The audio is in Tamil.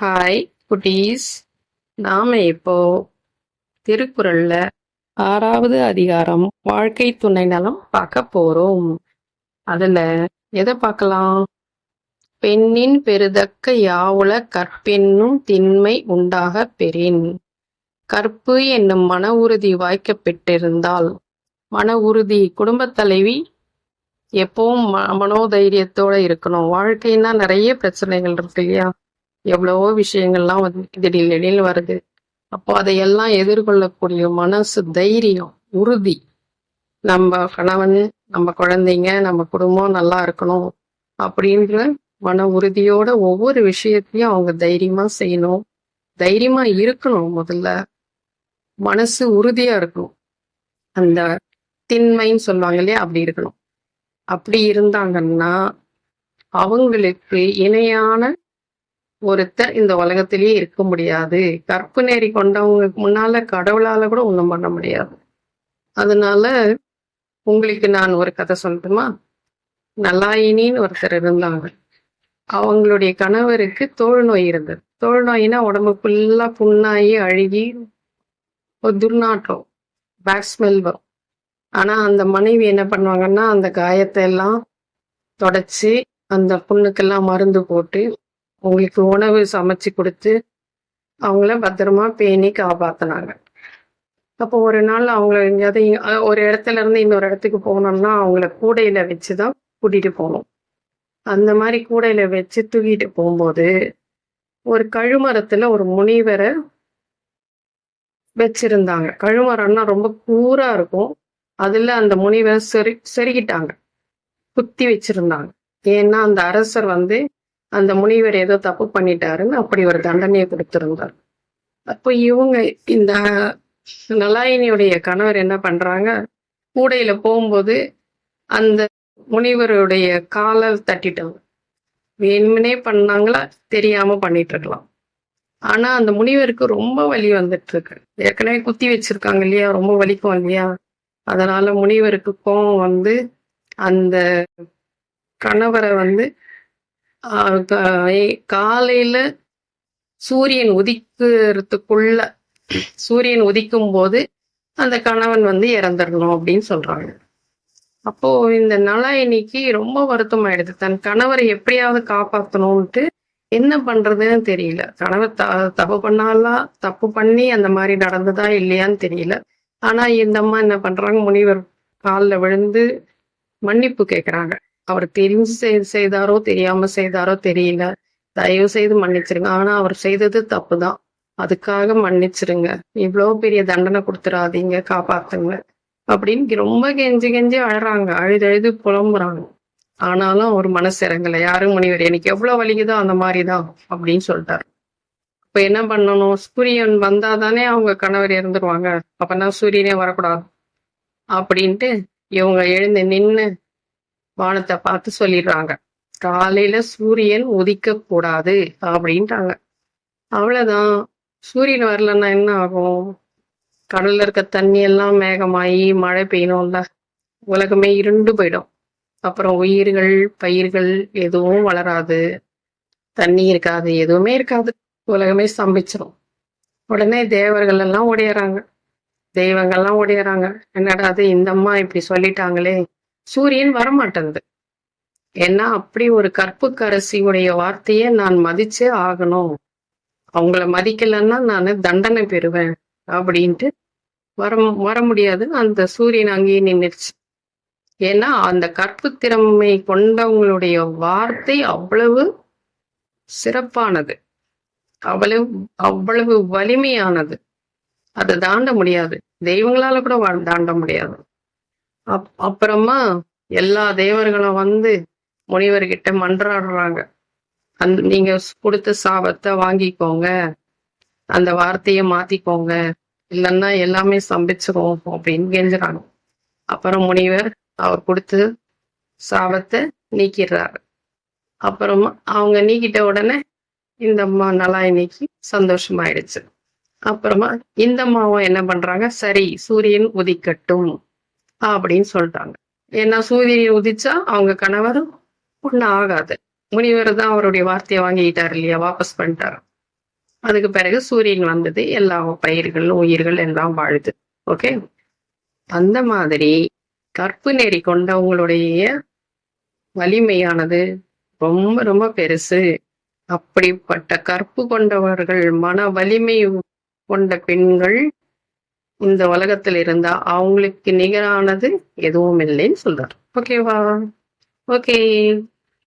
ஹாய் குட்டீஸ். நாம இப்போ திருக்குறள்ல ஆறாவது அதிகாரம் வாழ்க்கை துணை நலம் பார்க்க போறோம். அதுல எதை பார்க்கலாம்? பெண்ணின் பெருதக்க யாவுல கற்பென்னும் திண்மை உண்டாக பெறின். கற்பு என்னும் மன உறுதி வாய்க்கப்பட்டிருந்தால் மன உறுதி குடும்பத் தலைவி எப்பவும் ம- மனோதைரியத்தோட இருக்கணும். வாழ்க்கைன்னா நிறைய பிரச்சனைகள் இருக்கு இல்லையா? எவ்வளவோ விஷயங்கள்லாம் வந்து திடீர் திடீர்னு வருது. அப்போ அதையெல்லாம் எதிர்கொள்ளக்கூடிய மனசு தைரியம் உறுதி. நம்ம கணவன் நம்ம குழந்தைங்க நம்ம குடும்பம் நல்லா இருக்கணும் அப்படின்ற மன உறுதியோட ஒவ்வொரு விஷயத்தையும் அவங்க தைரியமா செய்யணும். தைரியமா இருக்கணும் முதல்ல. மனசு உறுதியா இருக்கணும். அந்த திண்மைன்னு சொல்லுவாங்க இல்லையா? அப்படி இருக்கணும். அப்படி இருந்தாங்கன்னா அவங்களுக்கு இணையான ஒருத்தர் இந்த உலகத்திலேயே இருக்க முடியாது. கற்பு நெறி கொண்டவங்களுக்கு முன்னால கடவுளால கூட ஒண்ணும் பண்ண முடியாது. அதனால உங்களுக்கு நான் ஒரு கதை சொல்லட்டுமா? நல்லாயினின்னு ஒருத்தர் இருந்தாங்க. அவங்களுடைய கணவருக்கு தோல் நோய் இருந்தது. தோல் நோயினா உடம்பு ஃபுல்லா புண்ணாகி அழுகி ஒரு துர்நாற்றம் பேட் ஸ்மெல் வரும். ஆனா அந்த மனைவி என்ன பண்ணுவாங்கன்னா அந்த காயத்தை எல்லாம் தொடச்சி அந்த புண்ணுக்கெல்லாம் மருந்து போட்டு அவங்களுக்கு உணவு சமைச்சு கொடுத்து அவங்கள பத்திரமா பேணி காப்பாத்தினாங்க. அப்போ ஒரு நாள் அவங்கள எங்கேயாவது ஒரு இடத்துல இருந்து இன்னொரு இடத்துக்கு போனோம்னா அவங்கள கூடையில வச்சுதான் கூட்டிட்டு போகணும் அந்த மாதிரி கூடையில வச்சு தூக்கிட்டு போகும்போது ஒரு கழுமரத்துல ஒரு முனிவரை வச்சிருந்தாங்க. கழுமரம்னா ரொம்ப கூரா இருக்கும். அதுல அந்த முனிவர் செரு செருகிட்டாங்க. குத்தி வச்சிருந்தாங்க. ஏன்னா அந்த அரசர் வந்து அந்த முனிவர் ஏதோ தப்பு பண்ணிட்டாருன்னு அப்படி ஒரு தண்டனையை கொடுத்திருந்தார். அப்போ இவங்க இந்த நலாயினியுடைய கணவர் என்ன பண்றாங்க? கூடையில போகும்போது அந்த முனிவருடைய காலை தட்டிட்டாங்க. வேணுமனே பண்ணாங்களா? தெரியாம பண்ணிட்டு இருக்கலாம் ஆனா அந்த முனிவருக்கு ரொம்ப வலி வந்துட்டு இருக்கு ஏற்கனவே குத்தி வச்சிருக்காங்க இல்லையா? ரொம்ப வலிக்கும் இல்லையா? அதனால முனிவருக்கு கோபம் வந்து அந்த கணவரை வந்து காலையில சூரியன் உதிக்கிறதுக்குள்ள சூரியன் உதிக்கும் போது அந்த கணவன் வந்து இறந்துடணும் அப்படின்னு சொல்றாங்க. அப்போ இந்த நலாயினிக்கு ரொம்ப வருத்தம் ஆயிடுது தன் கணவரை எப்படியாவது காப்பாத்தணும்ட்டு என்ன பண்றதுன்னு தெரியல. கணவர் த தப்பு பண்ணாலா தப்பு பண்ணி அந்த மாதிரி நடந்ததா இல்லையான்னு தெரியல. ஆனா இந்த அம்மா என்ன பண்றாங்க? முனிவர் காலில் விழுந்து மன்னிப்பு கேட்குறாங்க அவர் தெரிஞ்சு செய்தாரோ தெரியாம செய்தாரோ தெரியல. தயவு செய்து மன்னிச்சிருங்க. ஆனா அவர் செய்தது தப்புதான். அதுக்காக மன்னிச்சிருங்க. இவ்வளவு பெரிய தண்டனை கொடுத்துறாதீங்க. காப்பாத்துங்க. அப்படின்னு ரொம்ப கெஞ்சி கெஞ்சி அழறாங்க. அழுது அழுது புலம்புறாங்க. ஆனாலும் அவர் மனசு இறங்கல. யாரும் முனிவர்? எனக்கு எவ்வளவு வலிக்குதோ அந்த மாதிரிதான் அப்படின்னு சொல்லிட்டாரு. இப்ப என்ன பண்ணணும்? சூரியன் வந்தாதானே அவங்க கணவர் இறந்துருவாங்க. அப்பனா சூரியனே வரக்கூடாது? அப்படின்ட்டு இவங்க எழுந்து நின்னு வானத்தை பார்த்து சொல்லிடுறாங்க. காலையில சூரியன் உதிக்க கூடாது அப்படின்ட்டாங்க. அவ்வளவுதான். சூரியன் வரலன்னா என்ன ஆகும்? கடல்ல இருக்க தண்ணி எல்லாம் மேகமாயி மழை பெய்யணும்ல. உலகமே இருண்டு போயிடும். அப்புறம் உயிர்கள் பயிர்கள் எதுவும் வளராது. தண்ணி இருக்காது எதுவுமே இருக்காது. உலகமே ஸ்தம்பிச்சிரும். உடனே தேவர்கள் எல்லாம் ஓடியறாங்க. தெய்வங்கள்லாம் ஓடியறாங்க. என்னடா அது இந்த அம்மா இப்படி சொல்லிட்டாங்களே. சூரியன் வரமாட்டேங்குது. ஏன்னா அப்படி ஒரு கற்புக்கரசியுடைய வார்த்தையை நான் மதிச்சே ஆகணும். அவங்கள மதிக்கலைன்னா நான் தண்டனை பெறுவேன் அப்படின்ட்டு வர வர முடியாது. அந்த சூரியன் அங்கேயே நின்றுச்சு ஏன்னா அந்த கற்பு திறமை கொண்டவங்களுடைய வார்த்தை அவ்வளவு சிறப்பானது. அவ்வளவு அவ்வளவு வலிமையானது. அதை தாண்ட முடியாது. தெய்வங்களால கூட தாண்ட முடியாது. அப் அப்புறமா எல்லா தேவர்களும் வந்து முனிவர்கிட்ட மன்றாடுறாங்க. அந்த நீங்க கொடுத்த சாபத்தை வாங்கிக்கோங்க. அந்த வார்த்தையை மாத்திக்கோங்க. இல்லைன்னா எல்லாமே சம்பிச்சுக்கோம் அப்படின்னு கெஞ்சுறாங்க. அப்புறம் முனிவர் அவர் கொடுத்து சாபத்தை நீக்கிடுறாரு. அப்புறமா அவங்க நீக்கிட்ட உடனே இந்த அம்மா நலாயினிக்கு சந்தோஷமாயிடுச்சு. அப்புறமா இந்த அம்மாவும் என்ன பண்றாங்க? சரி சூரியன் உதிக்கட்டும். அப்படின்னு சொல்லிட்டாங்க. ஏன்னா சூரியன் உதிச்சா அவங்க கணவர் பொண்ணு ஆகாது. முனிவர் தான் அவருடைய வார்த்தையை வாங்கிக்கிட்டார் இல்லையா? வாபஸ் பண்ணிட்டாரு. அதுக்கு பிறகு சூரியன் வந்தது. எல்லா பயிர்கள் உயிர்கள் எல்லாம் வாழுது. ஓகே அந்த மாதிரி கற்பு நெறி கொண்டவங்களுடைய வலிமையானது ரொம்ப ரொம்ப பெருசு. அப்படிப்பட்ட கற்பு கொண்டவர்கள் மன வலிமை கொண்ட பெண்கள் இந்த உலகத்தில் இருந்தா அவங்களுக்கு நிகரானது எதுவும் இல்லைன்னு சொல்றார். ஓகேவா ஓகே